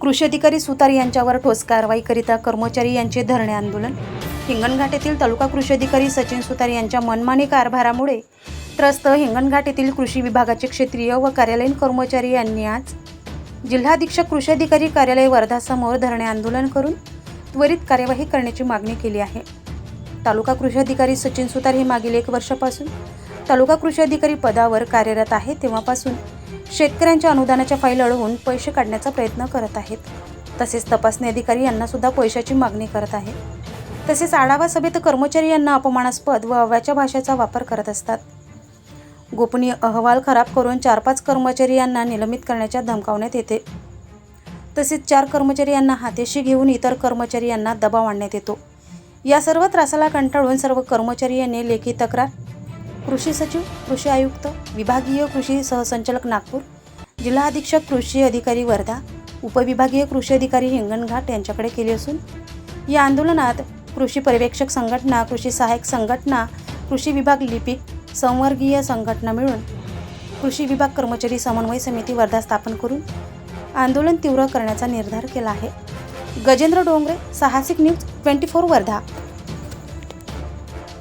कृषी अधिकारी सुतार यांच्यावर ठोस कारवाईकरिता कर्मचारी यांचे धरणे आंदोलन. हिंगणघाट येथील तालुका कृषी अधिकारी सचिन सुतार यांच्या मनमानी कारभारामुळे त्रस्त हिंगणघाट येथील कृषी विभागाचे क्षेत्रीय व कार्यालयीन कर्मचारी यांनी आज जिल्हाधीक्षक कृषी अधिकारी कार्यालय वर्धासमोर धरणे आंदोलन करून त्वरित कार्यवाही करण्याची मागणी केली आहे. तालुका कृषी अधिकारी सचिन सुतार हे मागील एक वर्षापासून तालुका कृषी अधिकारी पदावर कार्यरत आहे. तेव्हापासून शेतकऱ्यांच्या अनुदानाच्या फाईल अडवून पैसे काढण्याचा प्रयत्न करत आहेत. तसेच तपासणी अधिकारी यांना सुद्धा पैशाची मागणी करत आहे तसेच आढावा सभेत कर्मचारी यांना अपमानास्पद व अव्याच्या भाषेचा वापर करत असतात. गोपनीय अहवाल खराब करून चार पाच कर्मचारी यांना निलंबित करण्याच्या धमकावण्यात येते. तसेच चार कर्मचारी यांना हातेशी घेऊन इतर कर्मचारी यांना दबाव आणण्यात येतो. या सर्व त्रासाला कंटाळून सर्व कर्मचारी यांनी लेखी तक्रार कृषी सचिव कृषी आयुक्त विभागीय कृषी सहसंचालक नागपूर जिल्हा अधीक्षक कृषी अधिकारी वर्धा उपविभागीय कृषी अधिकारी हिंगणघाट यांच्याकडे केली असून या आंदोलनात कृषी पर्यवेक्षक संघटना कृषी सहाय्यक संघटना कृषी विभाग लिपिक संवर्गीय संघटना मिळून कृषी विभाग कर्मचारी समन्वय समिती वर्धा स्थापन करून आंदोलन तीव्र करण्याचा निर्धार केला आहे. गजेंद्र डोंगरे साहसिक न्यूज ट्वेंटी फोर वर्धा.